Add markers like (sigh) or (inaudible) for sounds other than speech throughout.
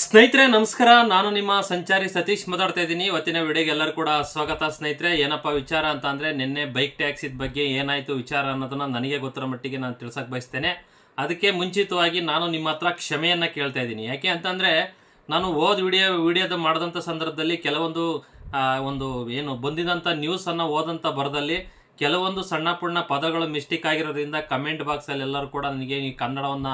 ಸ್ನೇಹಿತರೆ, ನಮಸ್ಕಾರ. ನಾನು ನಿಮ್ಮ ಸಂಚಾರಿ ಸತೀಶ್ ಮಾತಾಡ್ತಾ ಇದ್ದೀನಿ. ಇವತ್ತಿನ ವಿಡಿಯೋಗೆ ಎಲ್ಲರೂ ಕೂಡ ಸ್ವಾಗತ. ಸ್ನೇಹಿತರೆ, ಏನಪ್ಪ ವಿಚಾರ ಅಂತ ಅಂದರೆ ನಿನ್ನೆ ಬೈಕ್ ಟ್ಯಾಕ್ಸಿದ ಬಗ್ಗೆ ಏನಾಯಿತು ವಿಚಾರ ಅನ್ನೋದನ್ನ ನನಗೆ ಗೊತ್ತಿರೋ ಮಟ್ಟಿಗೆ ನಾನು ತಿಳ್ಸಕ್ಕೆ ಬಯಸ್ತೇನೆ. ಅದಕ್ಕೆ ಮುಂಚಿತವಾಗಿ ನಾನು ನಿಮ್ಮ ಹತ್ರ ಕ್ಷಮೆಯನ್ನು ಕೇಳ್ತಾ ಇದ್ದೀನಿ. ಯಾಕೆ ಅಂತಂದರೆ, ನಾನು ಓದ್ ವಿಡಿಯೋ, ವಿಡಿಯೋದ ಮಾಡಿದಂಥ ಸಂದರ್ಭದಲ್ಲಿ ಕೆಲವೊಂದು ಒಂದು ಏನು ಬಂದಿದಂಥ ನ್ಯೂಸನ್ನು ಓದಂಥ ಬರದಲ್ಲಿ ಕೆಲವೊಂದು ಸಣ್ಣ ಪುಣ್ಣ ಪದಗಳು ಮಿಸ್ಟೇಕ್ ಆಗಿರೋದ್ರಿಂದ ಕಮೆಂಟ್ ಬಾಕ್ಸಲ್ಲಿ ಎಲ್ಲರೂ ಕೂಡ ನನಗೆ ಈ ಕನ್ನಡವನ್ನ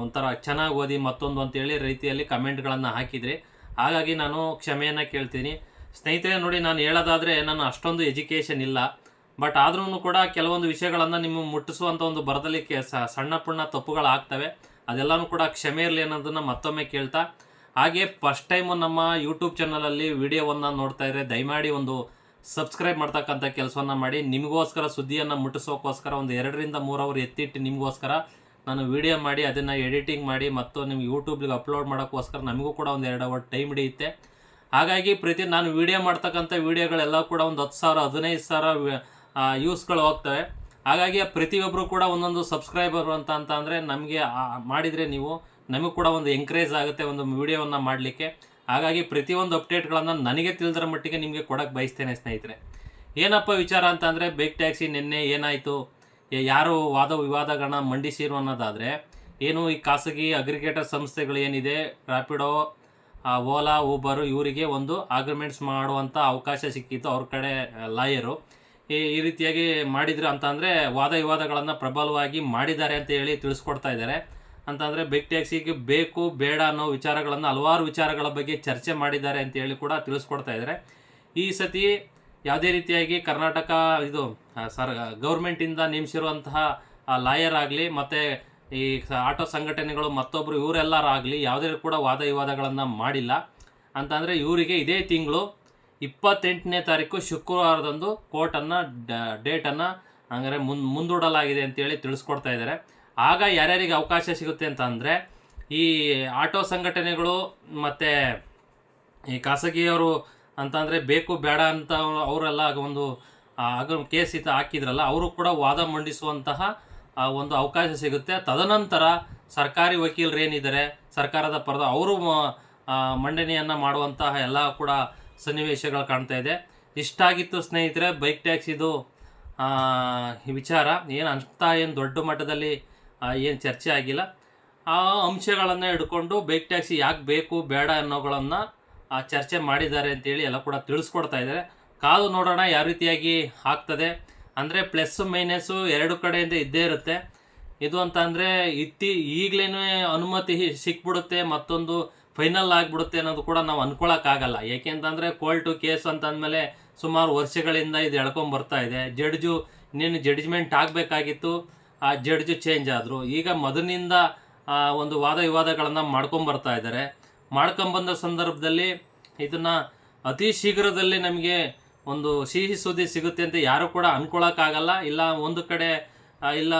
ಒಂಥರ ಚೆನ್ನಾಗಿ ಓದಿ ಮತ್ತೊಂದು ಅಂತೇಳಿ ರೀತಿಯಲ್ಲಿ ಕಮೆಂಟ್ಗಳನ್ನು ಹಾಕಿದ್ರಿ. ಹಾಗಾಗಿ ನಾನು ಕ್ಷಮೆಯನ್ನು ಕೇಳ್ತೀನಿ. ಸ್ನೇಹಿತರೆ, ನೋಡಿ, ನಾನು ಹೇಳೋದಾದರೆ ನಾನು ಅಷ್ಟೊಂದು ಎಜುಕೇಷನ್ ಇಲ್ಲ. ಬಟ್ ಆದ್ರೂ ಕೂಡ ಕೆಲವೊಂದು ವಿಷಯಗಳನ್ನು ನಿಮ್ಮ ಮುಟ್ಟಿಸುವಂಥ ಒಂದು ಬರದಲ್ಲಿಕ್ಕೆ ಸ- ಸಣ್ಣ ಪುಣ್ಣ ತಪ್ಪುಗಳಾಗ್ತವೆ ಅದೆಲ್ಲನೂ ಕೂಡ ಕ್ಷಮೆ ಇರಲಿ ಅನ್ನೋದನ್ನು ಮತ್ತೊಮ್ಮೆ ಕೇಳ್ತಾ. ಹಾಗೆ ಫಸ್ಟ್ ಟೈಮು ನಮ್ಮ ಯೂಟ್ಯೂಬ್ ಚಾನಲಲ್ಲಿ ವಿಡಿಯೋವನ್ನು ನೋಡ್ತಾ ಇದ್ರೆ ದಯಮಾಡಿ ಒಂದು ಸಬ್ಸ್ಕ್ರೈಬ್ ಮಾಡ್ತಕ್ಕಂಥ ಕೆಲಸವನ್ನು ಮಾಡಿ. ನಿಮಗೋಸ್ಕರ ಸುದ್ದಿಯನ್ನು ಮುಟ್ಟಿಸೋಕ್ಕೋಸ್ಕರ ಒಂದು ಎರಡರಿಂದ ಮೂರು ಅವರ್ ಎತ್ತಿಟ್ಟು ನಿಮಗೋಸ್ಕರ ನಾನು ವಿಡಿಯೋ ಮಾಡಿ, ಅದನ್ನು ಎಡಿಟಿಂಗ್ ಮಾಡಿ ಮತ್ತು ನಿಮ್ಗೆ ಯೂಟ್ಯೂಬ್ಗೆ ಅಪ್ಲೋಡ್ ಮಾಡೋಕ್ಕೋಸ್ಕರ ನಮಗೂ ಕೂಡ ಒಂದು ಎರಡು ಅವರ್ ಟೈಮ್ ಹಿಡಿಯುತ್ತೆ. ಹಾಗಾಗಿ ಪ್ರತಿ, ನಾನು ವಿಡಿಯೋ ಮಾಡ್ತಕ್ಕಂಥ ವಿಡಿಯೋಗಳೆಲ್ಲ ಕೂಡ ಒಂದು ಹತ್ತು ಸಾವಿರ, ಹದಿನೈದು ಸಾವಿರ ಯೂಸ್ಗಳು ಹೋಗ್ತವೆ. ಹಾಗಾಗಿ ಪ್ರತಿಯೊಬ್ಬರು ಕೂಡ ಒಂದೊಂದು ಸಬ್ಸ್ಕ್ರೈಬರ್ ಅಂತ ಅಂತ ಅಂದರೆ ನಮಗೆ ಮಾಡಿದರೆ ನೀವು, ನಮಗೂ ಕೂಡ ಒಂದು ಎಂಕರೇಜ್ ಆಗುತ್ತೆ ಒಂದು ವಿಡಿಯೋವನ್ನು ಮಾಡಲಿಕ್ಕೆ. ಹಾಗಾಗಿ ಪ್ರತಿಯೊಂದು ಅಪ್ಡೇಟ್ಗಳನ್ನು ನನಗೆ ತಿಳಿದ್ರ ಮಟ್ಟಿಗೆ ನಿಮಗೆ ಕೊಡೋಕ್ಕೆ ಬಯಸ್ತೇನೆ ಸ್ನೇಹಿತರೆ. ಏನಪ್ಪ ವಿಚಾರ ಅಂತ ಅಂದರೆ ಬೈಕ್ ಟ್ಯಾಕ್ಸಿ ನಿನ್ನೆ ಏನಾಯಿತು? ಯಾರು ವಾದ ವಿವಾದಗಳನ್ನ ಮಂಡಿಸಿರು ಅನ್ನೋದಾದರೆ, ಏನು ಈ ಖಾಸಗಿ ಅಗ್ರಿಗೇಟರ್ ಸಂಸ್ಥೆಗಳು ಏನಿದೆ ರ್ಯಾಪಿಡೋ ಓಲಾ ಊಬರು ಇವರಿಗೆ ಒಂದು ಅಗ್ರಿಮೆಂಟ್ಸ್ ಮಾಡುವಂಥ ಅವಕಾಶ ಸಿಕ್ಕಿತ್ತು ಅವ್ರ ಕಡೆ ಲಾಯರು ಈ ಈ ರೀತಿಯಾಗಿ ಮಾಡಿದ್ರು ಅಂತಂದರೆ ವಾದ ವಿವಾದಗಳನ್ನು ಪ್ರಬಲವಾಗಿ ಮಾಡಿದ್ದಾರೆ ಅಂತ ಹೇಳಿ ತಿಳಿಸ್ಕೊಡ್ತಾ ಇದ್ದಾರೆ. ಅಂತಂದರೆ ಬಿಗ್ ಟ್ಯಾಕ್ಸಿಗೆ ಬೇಕು, ಬೇಡ ಅನ್ನೋ ವಿಚಾರಗಳನ್ನು ಹಲವಾರು ವಿಚಾರಗಳ ಬಗ್ಗೆ ಚರ್ಚೆ ಮಾಡಿದ್ದಾರೆ ಅಂತ ಹೇಳಿ ಕೂಡ ತಿಳಿಸ್ಕೊಡ್ತಾ ಇದ್ದಾರೆ. ಈ ಸತಿ ಯಾವುದೇ ರೀತಿಯಾಗಿ ಕರ್ನಾಟಕ, ಇದು ಸರ್, ಗೌರ್ಮೆಂಟಿಂದ ನೇಮಿಸಿರುವಂತಹ ಲಾಯರ್ ಆಗಲಿ, ಮತ್ತು ಈ ಆಟೋ ಸಂಘಟನೆಗಳು ಮತ್ತೊಬ್ಬರು ಇವರೆಲ್ಲರಾಗಲಿ ಯಾವುದೇ ಕೂಡ ವಾದ ವಿವಾದಗಳನ್ನು ಮಾಡಿಲ್ಲ. ಅಂತಂದರೆ ಇವರಿಗೆ ಇದೇ ತಿಂಗಳು ಇಪ್ಪತ್ತೆಂಟನೇ ತಾರೀಕು ಶುಕ್ರವಾರದಂದು ಕೋರ್ಟನ್ನು ಡೇಟನ್ನು, ಹಂಗಾರೆ ಮುನ್, ಮುಂದೂಡಲಾಗಿದೆ ಅಂತೇಳಿ ತಿಳಿಸ್ಕೊಡ್ತಾ ಇದ್ದಾರೆ ಆಗ ಯಾರ್ಯಾರಿಗೆ ಅವಕಾಶ ಸಿಗುತ್ತೆ ಅಂತ ಅಂದರೆ ಈ ಆಟೋ ಸಂಘಟನೆಗಳು ಮತ್ತು ಈ ಖಾಸಗಿಯವರು ಅಂತಂದರೆ ಬೇಕು, ಬೇಡ ಅಂತ ಅವರೆಲ್ಲ ಒಂದು ಆಗ ಕೇಸ್ ಇತ್ತು ಹಾಕಿದ್ರಲ್ಲ, ಅವರು ಕೂಡ ವಾದ ಮಂಡಿಸುವಂತಹ ಒಂದು ಅವಕಾಶ ಸಿಗುತ್ತೆ. ತದನಂತರ ಸರ್ಕಾರಿ ವಕೀಲರು ಏನಿದ್ದಾರೆ, ಸರ್ಕಾರದ ಪರದ ಅವರು ಮಂಡನೆಯನ್ನು ಮಾಡುವಂತಹ ಎಲ್ಲ ಕೂಡ ಸನ್ನಿವೇಶಗಳು ಕಾಣ್ತಾ ಇದೆ. ಇಷ್ಟಾಗಿತ್ತು ಸ್ನೇಹಿತರೆ, ಬೈಕ್ ಟ್ಯಾಕ್ಸ್ ಇದು ವಿಚಾರ. ಏನು ಅಂತ ಏನು ದೊಡ್ಡ ಮಟ್ಟದಲ್ಲಿ ಏನು ಚರ್ಚೆ ಆಗಿಲ್ಲ. ಆ, ಅಂಶಗಳನ್ನು ಹಿಡ್ಕೊಂಡು ಬೈಕ್ ಟ್ಯಾಕ್ಸಿ ಯಾಕೆ ಬೇಕು, ಬೇಡ ಅನ್ನೋಗಳನ್ನು ಚರ್ಚೆ ಮಾಡಿದ್ದಾರೆ ಅಂತೇಳಿ ಎಲ್ಲ ಕೂಡ ತಿಳಿಸ್ಕೊಡ್ತಾ ಇದ್ದಾರೆ. ಕಾದು ನೋಡೋಣ ಯಾವ ರೀತಿಯಾಗಿ ಆಗ್ತದೆ. ಅಂದರೆ ಪ್ಲಸ್ ಮೈನಸ್ಸು ಎರಡು ಕಡೆಯಿಂದ ಇದ್ದೇ ಇರುತ್ತೆ. ಇದು ಅಂತ ಅಂದರೆ ಇತ್ತಿ ಈಗಲೇ ಅನುಮತಿ ಸಿಕ್ಬಿಡುತ್ತೆ, ಮತ್ತೊಂದು ಫೈನಲ್ ಆಗಿಬಿಡುತ್ತೆ ಅನ್ನೋದು ಕೂಡ ನಾವು ಅನ್ಕೊಳಕ್ಕಾಗಲ್ಲ. ಏಕೆಂತಂದರೆ ಕೋರ್ಟು ಕೇಸ್ ಅಂತ ಅಂದಮೇಲೆ ಸುಮಾರು ವರ್ಷಗಳಿಂದ ಇದು ಎಳ್ಕೊಂಬರ್ತಾ ಇದೆ. ಜಡ್ಜು ಇನ್ನೇನು ಜಡ್ಜ್ಮೆಂಟ್ ಆಗಬೇಕಾಗಿತ್ತು, ಆ ಜಡ್ಜು ಚೇಂಜ್ ಆದರು. ಈಗ ಮೊದಲಿನಿಂದ ಒಂದು ವಾದ ವಿವಾದಗಳನ್ನು ಮಾಡ್ಕೊಂಬರ್ತಾ ಇದ್ದಾರೆ. ಮಾಡ್ಕೊಂಬಂದ ಸಂದರ್ಭದಲ್ಲಿ ಇದನ್ನು ಅತಿ ಶೀಘ್ರದಲ್ಲಿ ನಮಗೆ ಒಂದು ಸಿಹಿ ಸುದ್ದಿ ಸಿಗುತ್ತೆ ಅಂತ ಯಾರು ಕೂಡ ಅನ್ಕೊಳಕ್ಕಾಗಲ್ಲ. ಇಲ್ಲ ಒಂದು ಕಡೆ ಇಲ್ಲ,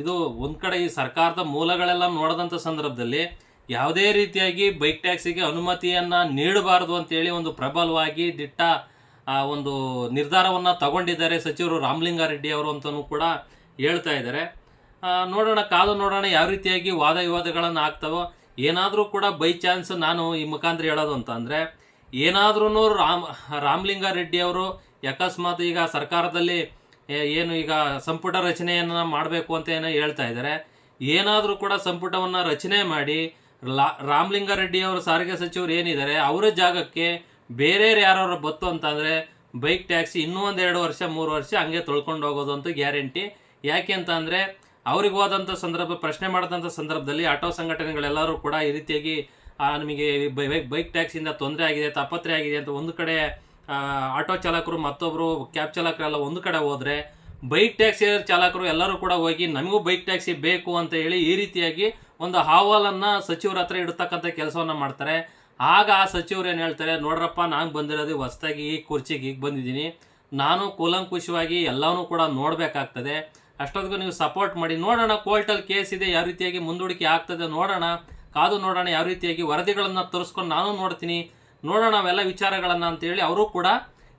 ಇದು ಒಂದು ಕಡೆ ಈ ಸರ್ಕಾರದ ಮೂಲಗಳೆಲ್ಲ ನೋಡಿದಂಥ ಸಂದರ್ಭದಲ್ಲಿ ಯಾವುದೇ ರೀತಿಯಾಗಿ ಬೈಕ್ ಟ್ಯಾಕ್ಸಿಗೆ ಅನುಮತಿಯನ್ನು ನೀಡಬಾರದು ಅಂತೇಳಿ ಒಂದು ಪ್ರಬಲವಾಗಿ ದಿಟ್ಟ ಒಂದು ನಿರ್ಧಾರವನ್ನು ತಗೊಂಡಿದ್ದಾರೆ ಸಚಿವರು ರಾಮಲಿಂಗಾರೆಡ್ಡಿ ಅವರು ಅಂತಲೂ ಕೂಡ ಹೇಳ್ತಾ ಇದ್ದಾರೆ. ನೋಡೋಣ, ಕಾದು ನೋಡೋಣ ಯಾವ ರೀತಿಯಾಗಿ ವಾದ ವಿವಾದಗಳನ್ನು ಆಗ್ತಾವೋ. ಏನಾದರೂ ಕೂಡ ಬೈ ಚಾನ್ಸ್ ನಾನು ಈ ಮುಖಾಂತರ ಹೇಳೋದು ಅಂತ ಅಂದರೆ ಏನಾದ್ರೂ ರಾಮ್, ರಾಮಲಿಂಗಾರೆಡ್ಡಿ ಅವರು ಅಕಸ್ಮಾತ್ ಈಗ ಸರ್ಕಾರದಲ್ಲಿ ಏನು ಈಗ ಸಂಪುಟ ರಚನೆಯನ್ನು ಮಾಡಬೇಕು ಅಂತ ಏನೋ ಹೇಳ್ತಾ ಇದ್ದಾರೆ. ಏನಾದರೂ ಕೂಡ ಸಂಪುಟವನ್ನು ರಚನೆ ಮಾಡಿ, ಲಾ, ರಾಮಲಿಂಗಾರೆಡ್ಡಿ ಅವರು ಸಾರಿಗೆ ಸಚಿವರು ಏನಿದ್ದಾರೆ, ಅವರ ಜಾಗಕ್ಕೆ ಬೇರೆಯವ್ರು ಯಾರು ಬತ್ತು ಅಂತಂದರೆ ಬೈಕ್ ಟ್ಯಾಕ್ಸಿ ಇನ್ನೂ ಒಂದು ಎರಡು ವರ್ಷ, ಮೂರು ವರ್ಷ ಹಂಗೆ ತೊಳ್ಕೊಂಡು ಹೋಗೋದು ಅಂತ ಗ್ಯಾರಂಟಿ. ಯಾಕೆ ಅಂತ ಅಂದರೆ ಅವ್ರಿಗೆ ಹೋದಂಥ ಸಂದರ್ಭ, ಪ್ರಶ್ನೆ ಮಾಡಿದಂಥ ಸಂದರ್ಭದಲ್ಲಿ ಆಟೋ ಸಂಘಟನೆಗಳೆಲ್ಲರೂ ಕೂಡ ಈ ರೀತಿಯಾಗಿ ನಮಗೆ ಬೈಕ್ ಬೈಕ್ ಟ್ಯಾಕ್ಸಿಯಿಂದ ತೊಂದರೆ ಆಗಿದೆ ತಾಪತ್ರೆ ಆಗಿದೆ ಅಂತ ಒಂದು ಕಡೆ ಆಟೋ ಚಾಲಕರು ಮತ್ತೊಬ್ಬರು ಕ್ಯಾಬ್ ಚಾಲಕರೆಲ್ಲ ಒಂದು ಕಡೆ ಹೋದರೆ, ಬೈಕ್ ಟ್ಯಾಕ್ಸಿ ಚಾಲಕರು ಎಲ್ಲರೂ ಕೂಡ ಹೋಗಿ, ನಮಗೂ ಬೈಕ್ ಟ್ಯಾಕ್ಸಿ ಬೇಕು ಅಂತ ಹೇಳಿ ಈ ರೀತಿಯಾಗಿ ಒಂದು ಹಾವಲನ್ನು ಸಚಿವರ ಹತ್ರ ಇಡ್ತಕ್ಕಂಥ ಕೆಲಸವನ್ನು ಮಾಡ್ತಾರೆ. ಆಗ ಆ ಸಚಿವರು ಏನು ಹೇಳ್ತಾರೆ, ನೋಡ್ರಪ್ಪ, ನಾನು ಬಂದಿರೋದು ಹೊಸ್ದಾಗಿ ಈ ಕುರ್ಚಿಗೆ ಈಗ ಬಂದಿದ್ದೀನಿ. ನಾನು ಕೂಲಂಕುಷವಾಗಿ ಎಲ್ಲವನ್ನೂ ಕೂಡ ನೋಡಬೇಕಾಗ್ತದೆ. ಅಷ್ಟೊತ್ತಿಗೂ ನೀವು ಸಪೋರ್ಟ್ ಮಾಡಿ. ನೋಡೋಣ ಕೋರ್ಟಲ್ಲಿ ಕೇಸ್ ಇದೆ, ಯಾವ ರೀತಿಯಾಗಿ ಮುಂದೂಡಿಕೆ ಆಗ್ತದೆ ನೋಡೋಣ. ಕಾದು ನೋಡೋಣ ಯಾವ ರೀತಿಯಾಗಿ ವರದಿಗಳನ್ನು ತರಿಸ್ಕೊಂಡು ನಾನು ನೋಡ್ತೀನಿ. ನೋಡೋಣ ಅವೆಲ್ಲ ವಿಚಾರಗಳನ್ನು ಅಂತೇಳಿ ಅವರು ಕೂಡ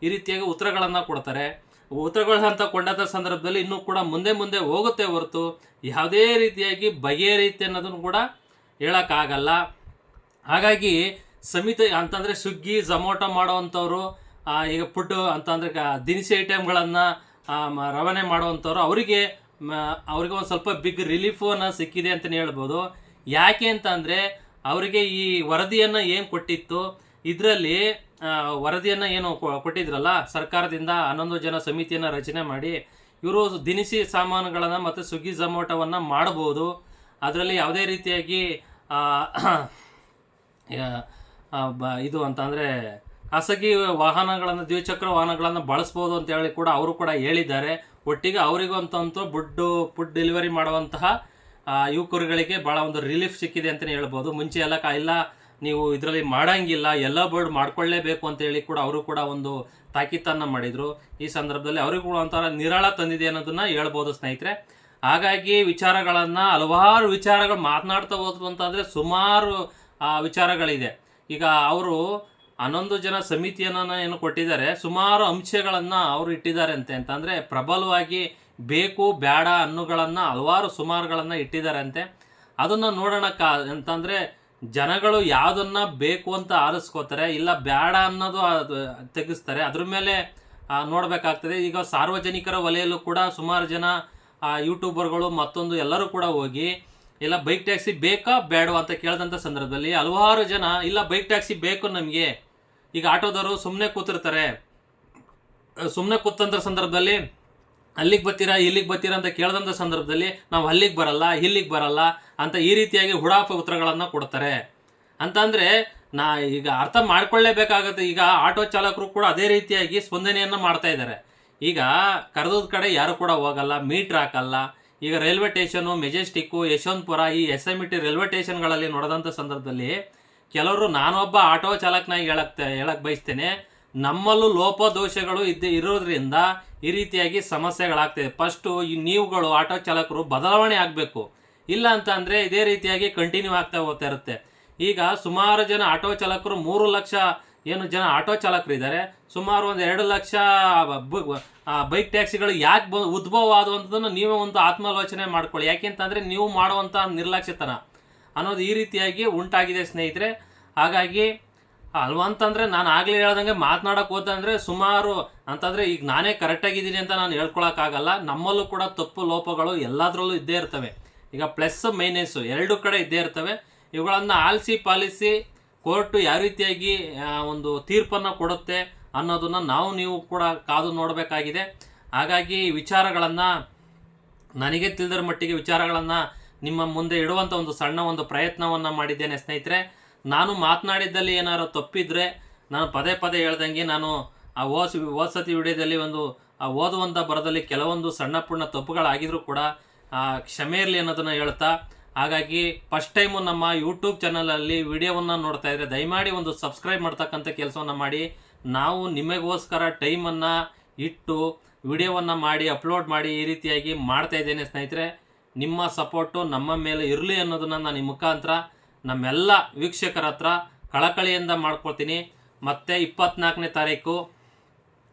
ಈ ರೀತಿಯಾಗಿ ಉತ್ತರಗಳನ್ನು ಕೊಡ್ತಾರೆ. ಉತ್ತರಗಳಂತ ಕೊಂಡಂಥ ಸಂದರ್ಭದಲ್ಲಿ ಇನ್ನೂ ಕೂಡ ಮುಂದೆ ಮುಂದೆ ಹೋಗುತ್ತೆ ಹೊರತು ಯಾವುದೇ ರೀತಿಯಾಗಿ ಬಗೆಹರಿಯುತ್ತೆ ಅನ್ನೋದನ್ನು ಕೂಡ ಹೇಳೋಕ್ಕಾಗಲ್ಲ. ಹಾಗಾಗಿ ಸಮಿತಿ ಅಂತಂದರೆ ಸ್ವಿಗ್ಗಿ ಝೊಮೊಟೊ ಮಾಡೋವಂಥವ್ರು ಈಗ ಫುಡ್ ಅಂತಂದ್ರೆ ದಿನಸಿ ಐಟಮ್ಗಳನ್ನು ರವಾನೆ ಮಾಡುವಂಥವ್ರು ಅವರಿಗೆ ಅವ್ರಿಗೆ ಒಂದು ಸ್ವಲ್ಪ ಬಿಗ್ ರಿಲೀಫನ್ನು ಸಿಕ್ಕಿದೆ ಅಂತಲೇ ಹೇಳ್ಬೋದು. ಯಾಕೆ ಅಂತ ಅಂದರೆ ಅವರಿಗೆ ಈ ವರದಿಯನ್ನು ಏನು ಕೊಟ್ಟಿತ್ತು? ಇದರಲ್ಲಿ ವರದಿಯನ್ನು ಏನು ಕೊಟ್ಟಿದ್ರಲ್ಲ, ಸರ್ಕಾರದಿಂದ ಹನ್ನೊಂದು ಜನ ಸಮಿತಿಯನ್ನು ರಚನೆ ಮಾಡಿ, ಇವರು ದಿನಸಿ ಸಾಮಾನುಗಳನ್ನು ಮತ್ತು ಸ್ವಿಗ್ಗಿ ಝೊಮೊಟೊವನ್ನು ಮಾಡ್ಬೋದು. ಅದರಲ್ಲಿ ಯಾವುದೇ ರೀತಿಯಾಗಿ (coughs) ಇದು ಅಂತ ಅಂದರೆ ಖಾಸಗಿ ವಾಹನಗಳನ್ನು, ದ್ವಿಚಕ್ರ ವಾಹನಗಳನ್ನು ಬಳಸ್ಬೋದು ಅಂತ ಹೇಳಿ ಕೂಡ ಅವರು ಕೂಡ ಹೇಳಿದ್ದಾರೆ. ಒಟ್ಟಿಗೆ ಅವರಿಗೂ ಅಂತಂತೂ ಬುಡ್ಡು, ಫುಡ್ ಡೆಲಿವರಿ ಮಾಡುವಂತಹ ಯುವಕರುಗಳಿಗೆ ಭಾಳ ಒಂದು ರಿಲೀಫ್ ಸಿಕ್ಕಿದೆ ಅಂತಲೇ ಹೇಳ್ಬೋದು. ಮುಂಚೆ ಎಲ್ಲ ಕ ನೀವು ಇದರಲ್ಲಿ ಮಾಡೋಂಗಿಲ್ಲ, ಎಲ್ಲ ಬರ್ಡ್ ಮಾಡ್ಕೊಳ್ಳೇಬೇಕು ಅಂತ ಹೇಳಿ ಕೂಡ ಅವರು ಕೂಡ ಒಂದು ತಾಕೀತನ್ನು ಮಾಡಿದರು. ಈ ಸಂದರ್ಭದಲ್ಲಿ ಅವರಿಗೂ ಕೂಡ ಒಂಥರ ನಿರಾಳ ತಂದಿದೆ ಅನ್ನೋದನ್ನು ಹೇಳ್ಬೋದು ಸ್ನೇಹಿತರೆ. ಹಾಗಾಗಿ ವಿಚಾರಗಳನ್ನು, ಹಲವಾರು ವಿಚಾರಗಳು ಮಾತನಾಡ್ತಾ ಹೋದ್ರು ಅಂತಂದರೆ ಸುಮಾರು ವಿಚಾರಗಳಿದೆ. ಈಗ ಅವರು ಹನ್ನೊಂದು ಜನ ಸಮಿತಿಯನ್ನು ಏನು ಕೊಟ್ಟಿದ್ದಾರೆ, ಸುಮಾರು ಅಂಶಗಳನ್ನು ಅವರು ಇಟ್ಟಿದ್ದಾರೆ ಅಂತೆ ಅಂತಂದರೆ ಪ್ರಬಲವಾಗಿ ಬೇಕು ಬೇಡ ಅನ್ನುಗಳನ್ನು ಹಲವಾರು ಸುಮಾರುಗಳನ್ನು ಇಟ್ಟಿದ್ದಾರೆ ಅಂತೆ ಅದನ್ನು ನೋಡೋಣ ಕಾ ಅಂತಂದರೆ ಜನಗಳು ಯಾವುದನ್ನ ಬೇಕು ಅಂತ ಆರಿಸ್ಕೋತಾರೆ, ಇಲ್ಲ ಬೇಡ ಅನ್ನೋದು ತೆಗೆಸ್ತಾರೆ. ಅದ್ರ ಮೇಲೆ ನೋಡಬೇಕಾಗ್ತದೆ. ಈಗ ಸಾರ್ವಜನಿಕರ ವಲಯಲ್ಲೂ ಕೂಡ ಸುಮಾರು ಜನ ಯೂಟ್ಯೂಬರ್ಗಳು ಮತ್ತೊಂದು ಎಲ್ಲರೂ ಕೂಡ ಹೋಗಿ, ಇಲ್ಲ ಬೈಕ್ ಟ್ಯಾಕ್ಸಿ ಬೇಕಾ ಬೇಡವಾ ಅಂತ ಕೇಳಿದಂಥ ಸಂದರ್ಭದಲ್ಲಿ ಹಲವಾರು ಜನ, ಇಲ್ಲ ಬೈಕ್ ಟ್ಯಾಕ್ಸಿ ಬೇಕು ನಮಗೆ ಈಗ ಆಟೋದವರು ಸುಮ್ಮನೆ ಕೂತಿರ್ತಾರೆ. ಸುಮ್ಮನೆ ಕೂತಂಥ ಸಂದರ್ಭದಲ್ಲಿ ಅಲ್ಲಿಗೆ ಬರ್ತೀರಾ, ಇಲ್ಲಿಗೆ ಬರ್ತೀರಾ ಅಂತ ಕೇಳಿದಂಥ ಸಂದರ್ಭದಲ್ಲಿ ನಾವು ಅಲ್ಲಿಗೆ ಬರಲ್ಲ, ಇಲ್ಲಿಗೆ ಬರಲ್ಲ ಅಂತ ಈ ರೀತಿಯಾಗಿ ಹುಡಾಪ ಉತ್ತರಗಳನ್ನು ಕೊಡ್ತಾರೆ. ಅಂತಂದರೆ ನಾ ಈಗ ಅರ್ಥ ಮಾಡ್ಕೊಳ್ಳೇಬೇಕಾಗತ್ತೆ. ಈಗ ಆಟೋ ಚಾಲಕರು ಕೂಡ ಅದೇ ರೀತಿಯಾಗಿ ಸ್ಪಂದನೆಯನ್ನು ಮಾಡ್ತಾ ಇದ್ದಾರೆ. ಈಗ ಕರೆದದ ಕಡೆ ಯಾರು ಕೂಡ ಹೋಗಲ್ಲ, ಮೀಟ್ರ್ ಹಾಕಲ್ಲ. ಈಗ ರೈಲ್ವೆ ಸ್ಟೇಷನು, ಮೆಜೆಸ್ಟಿಕ್ಕು, ಯಶವಂತಪುರ ಈ S M E T railway ಸ್ಟೇಷನ್ಗಳಲ್ಲಿ ನೋಡಿದಂಥ ಸಂದರ್ಭದಲ್ಲಿ ಕೆಲವರು ನಾನೊಬ್ಬ ಆಟೋ ಚಾಲಕನಾಗಿ ಹೇಳಕ್ ಹೇಳಕ್ ಬಯಸ್ತೇನೆ. ನಮ್ಮಲ್ಲೂ ಲೋಪದೋಷಗಳು ಇದ್ದೇ ಇರೋದ್ರಿಂದ ಈ ರೀತಿಯಾಗಿ ಸಮಸ್ಯೆಗಳಾಗ್ತದೆ. ಫಸ್ಟು ಈ ನೀವುಗಳು ಆಟೋ ಚಾಲಕರು ಬದಲಾವಣೆ ಆಗಬೇಕು. ಇಲ್ಲ ಅಂತ ಅಂದರೆ ಇದೇ ರೀತಿಯಾಗಿ ಕಂಟಿನ್ಯೂ ಆಗ್ತಾ ಹೋಗ್ತಾ ಇರುತ್ತೆ. ಈಗ ಸುಮಾರು ಜನ ಆಟೋ ಚಾಲಕರು ಮೂರು ಲಕ್ಷ ಏನು ಜನ ಆಟೋ ಚಾಲಕರು ಇದ್ದಾರೆ. ಸುಮಾರು ಒಂದು ಎರಡು ಲಕ್ಷ ಬೈಕ್ ಟ್ಯಾಕ್ಸಿಗಳು ಯಾಕೆ ಬ ಉದ್ಭವ ಆದವಂಥದ್ದನ್ನು ನೀವೇ ಒಂದು ಆತ್ಮಾಲೋಚನೆ ಮಾಡ್ಕೊಳ್ಳಿ. ಯಾಕೆಂತಂದರೆ ನೀವು ಮಾಡುವಂಥ ನಿರ್ಲಕ್ಷ್ಯತನ. ಅನ್ನೋದು ಈ ರೀತಿಯಾಗಿ ಉಂಟಾಗಿದೆ ಸ್ನೇಹಿತರೆ. ಹಾಗಾಗಿ ಅಲ್ವಾ ಅಂತಂದರೆ ನಾನು ಆಗಲೇ ಹೇಳ್ದಂಗೆ ಮಾತನಾಡಕ್ಕೆ ಹೋದಂದರೆ ಸುಮಾರು ಅಂತಂದರೆ ಈಗ ನಾನೇ ಕರೆಕ್ಟಾಗಿದ್ದೀನಿ ಅಂತ ನಾನು ಹೇಳ್ಕೊಳಕ್ಕಾಗಲ್ಲ. ನಮ್ಮಲ್ಲೂ ಕೂಡ ತಪ್ಪು ಲೋಪಗಳು ಎಲ್ಲದರಲ್ಲೂ ಇದ್ದೇ ಇರ್ತವೆ. ಈಗ ಪ್ಲಸ್ ಮೈನಸ್ಸು ಎರಡು ಕಡೆ ಇದ್ದೇ ಇರ್ತವೆ. ಇವುಗಳನ್ನು ಆಲಿಸಿ ಪಾಲಿಸಿ ಕೋರ್ಟು ಯಾವ ರೀತಿಯಾಗಿ ಒಂದು ತೀರ್ಪನ್ನು ಕೊಡುತ್ತೆ ಅನ್ನೋದನ್ನು ನಾವು, ನೀವು ಕೂಡ ಕಾದು ನೋಡಬೇಕಾಗಿದೆ. ಹಾಗಾಗಿ ವಿಚಾರಗಳನ್ನು, ನನಗೆ ತಿಳಿದ್ರ ಮಟ್ಟಿಗೆ ವಿಚಾರಗಳನ್ನು ನಿಮ್ಮ ಮುಂದೆ ಇಡುವಂಥ ಒಂದು ಸಣ್ಣ ಒಂದು ಪ್ರಯತ್ನವನ್ನು ಮಾಡಿದ್ದೇನೆ ಸ್ನೇಹಿತರೆ. ನಾನು ಮಾತನಾಡಿದ್ದಲ್ಲಿ ಏನಾದ್ರು ತಪ್ಪಿದ್ರೆ ನಾನು ಪದೇ ಪದೇ ಹೇಳ್ದಂಗೆ ನಾನು ಆ ಓಸ್ ಓಸತಿ ವಿಡಿಯೋದಲ್ಲಿ ಒಂದು ಆ ಓದುವಂಥ ಬರದಲ್ಲಿ ಕೆಲವೊಂದು ಸಣ್ಣ ಪುಣ್ಣ ತಪ್ಪುಗಳಾಗಿದ್ರೂ ಕೂಡ ಕ್ಷಮೆ ಇರಲಿ ಅನ್ನೋದನ್ನು ಹೇಳ್ತಾ, ಹಾಗಾಗಿ ಫಸ್ಟ್ ಟೈಮು ನಮ್ಮ ಯೂಟ್ಯೂಬ್ ಚಾನಲಲ್ಲಿ ವಿಡಿಯೋವನ್ನು ನೋಡ್ತಾ ಇದ್ರೆ ದಯಮಾಡಿ ಒಂದು ಸಬ್ಸ್ಕ್ರೈಬ್ ಮಾಡ್ತಕ್ಕಂಥ ಕೆಲಸವನ್ನು ಮಾಡಿ. ನಾವು ನಿಮಗೋಸ್ಕರ ಟೈಮನ್ನು ಇಟ್ಟು ವಿಡಿಯೋವನ್ನು ಮಾಡಿ ಅಪ್ಲೋಡ್ ಮಾಡಿ ಈ ರೀತಿಯಾಗಿ ಮಾಡ್ತಾ ಇದ್ದೇನೆ ಸ್ನೇಹಿತರೆ. ನಿಮ್ಮ ಸಪೋರ್ಟು ನಮ್ಮ ಮೇಲೆ ಇರಲಿ ಅನ್ನೋದನ್ನು ನಾನು ಈ ಮುಖಾಂತರ ನಮ್ಮೆಲ್ಲ ವೀಕ್ಷಕರ ಹತ್ರ ಕಳಕಳಿಯಿಂದ ಮಾಡ್ಕೊಳ್ತೀನಿ. ಮತ್ತು ಇಪ್ಪತ್ನಾಲ್ಕನೇ ತಾರೀಕು,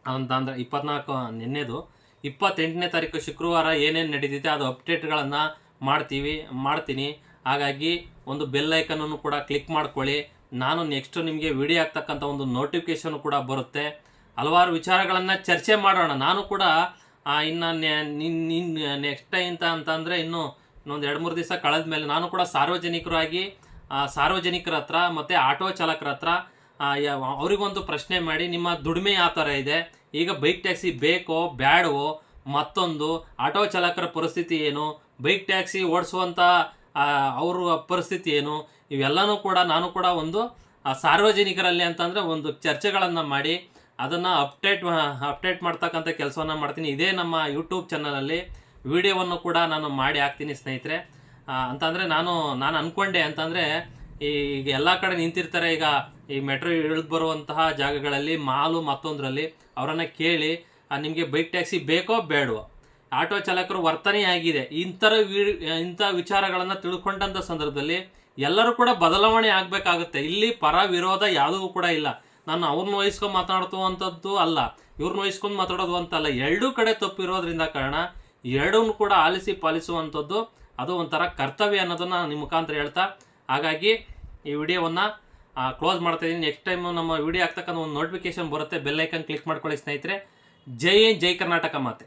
ಅಂತ ಅಂದರೆ ಇಪ್ಪತ್ನಾಲ್ಕು, ನಿನ್ನೆದು, ಇಪ್ಪತ್ತೆಂಟನೇ ತಾರೀಕು ಶುಕ್ರವಾರ ಏನೇನು ನಡೀತಿದೆ ಅದು ಅಪ್ಡೇಟ್ಗಳನ್ನು ಮಾಡ್ತೀವಿ, ಮಾಡ್ತೀನಿ. ಹಾಗಾಗಿ ಒಂದು ಬೆಲ್ ಐಕನನ್ನು ಕೂಡ ಕ್ಲಿಕ್ ಮಾಡ್ಕೊಳ್ಳಿ. ನಾನು ನೆಕ್ಸ್ಟು ನಿಮಗೆ ವಿಡಿಯೋ ಆಗ್ತಕ್ಕಂಥ ಒಂದು ನೋಟಿಫಿಕೇಶನ್ ಕೂಡ ಬರುತ್ತೆ. ಹಲವಾರು ವಿಚಾರಗಳನ್ನು ಚರ್ಚೆ ಮಾಡೋಣ. ನಾನು ಕೂಡ ಆ, ನಿನ್ನ ನೆಕ್ಸ್ಟ್ ಅಂತ ಅಂತಂದರೆ ಇನ್ನು ಇನ್ನೊಂದು ಎರಡು ಮೂರು ದಿವಸ ಕಳೆದ ಮೇಲೆ ನಾನು ಕೂಡ ಸಾರ್ವಜನಿಕರಾಗಿ ಸಾರ್ವಜನಿಕರ ಹತ್ರ ಮತ್ತು ಆಟೋ ಚಾಲಕರ ಹತ್ರ ಅವರಿಗೊಂದು ಪ್ರಶ್ನೆ ಮಾಡಿ ನಿಮ್ಮ ದುಡಿಮೆ ಯಾವ ಥರ ಇದೆ? ಈಗ ಬೈಕ್ ಟ್ಯಾಕ್ಸಿ ಬೇಕೋ ಬ್ಯಾಡವೋ ಮತ್ತೊಂದು ಆಟೋ ಚಾಲಕರ ಪರಿಸ್ಥಿತಿ ಏನು? ಬೈಕ್ ಟ್ಯಾಕ್ಸಿ ಓಡಿಸುವಂಥ ಅವ್ರ ಪರಿಸ್ಥಿತಿ ಏನು? ಇವೆಲ್ಲನೂ ಕೂಡ ನಾನು ಕೂಡ ಒಂದು ಸಾರ್ವಜನಿಕರಲ್ಲಿ ಅಂತಂದರೆ ಒಂದು ಚರ್ಚೆಗಳನ್ನು ಮಾಡಿ ಅದನ್ನು ಅಪ್ಡೇಟ್ ಅಪ್ಡೇಟ್ ಮಾಡ್ತಕ್ಕಂಥ ಕೆಲಸವನ್ನು ಮಾಡ್ತೀನಿ. ಇದೇ ನಮ್ಮ ಯೂಟ್ಯೂಬ್ ಚಾನಲಲ್ಲಿ ವಿಡಿಯೋವನ್ನು ಕೂಡ ನಾನು ಮಾಡಿ ಹಾಕ್ತೀನಿ ಸ್ನೇಹಿತರೆ. ಅಂತಂದರೆ ನಾನು ನಾನು ಅಂದ್ಕೊಂಡೆ ಅಂತಂದರೆ ಈಗ ಎಲ್ಲ ಕಡೆ ನಿಂತಿರ್ತಾರೆ ಈಗ ಈ ಮೆಟ್ರೋ ಇಳಿದು ಬರುವಂತಹ ಜಾಗಗಳಲ್ಲಿ, ಮಾಲು ಮತ್ತೊಂದರಲ್ಲಿ ಅವರನ್ನು ಕೇಳಿ ನಿಮಗೆ ಬೈಕ್ ಟ್ಯಾಕ್ಸಿ ಬೇಕೋ ಬೇಡವೋ, ಆಟೋ ಚಾಲಕರು ವರ್ತನೆ ಆಗಿದೆ ಇಂಥರ ವಿ ಇಂಥ ವಿಚಾರಗಳನ್ನು ತಿಳ್ಕೊಂಡಂಥ ಸಂದರ್ಭದಲ್ಲಿ ಎಲ್ಲರೂ ಕೂಡ ಬದಲಾವಣೆ ಆಗಬೇಕಾಗುತ್ತೆ. ಇಲ್ಲಿ ಪರ ವಿರೋಧ ಯಾವುದೂ ಕೂಡ ಇಲ್ಲ. ನಾನು ಅವ್ರನ್ನ ವಹಿಸ್ಕೊಂಡು ಮಾತಾಡ್ತುವಂಥದ್ದು ಅಲ್ಲ ಇವ್ರನ್ನ ವಹಿಸ್ಕೊಂಡು ಮಾತಾಡೋದು ಅಂತಲ್ಲ ಎರಡೂ ಕಡೆ ತಪ್ಪಿರೋದ್ರಿಂದ ಕಾರಣ ಎರಡೂ ಕೂಡ ಆಲಿಸಿ ಪಾಲಿಸುವಂಥದ್ದು ಅದು ಒಂಥರ ಕರ್ತವ್ಯ ಅನ್ನೋದನ್ನು ನಿಮ್ಮ ಮುಖಾಂತರ ಹೇಳ್ತಾ, ಹಾಗಾಗಿ ಈ ವಿಡಿಯೋವನ್ನು ಕ್ಲೋಸ್ ಮಾಡ್ತಾ ಇದ್ದೀನಿ. ನೆಕ್ಸ್ಟ್ ಟೈಮ್ ನಮ್ಮ ವಿಡಿಯೋ ಆಗ್ತಕ್ಕಂಥ ಒಂದು ನೋಟಿಫಿಕೇಶನ್ ಬರುತ್ತೆ ಬೆಲ್ ಐಕನ್ ಕ್ಲಿಕ್ ಮಾಡ್ಕೊಳ್ಳಿ ಸ್ನೇಹಿತರೆ. ಜೈ ಜೈ ಕರ್ನಾಟಕ ಮಾತೆ.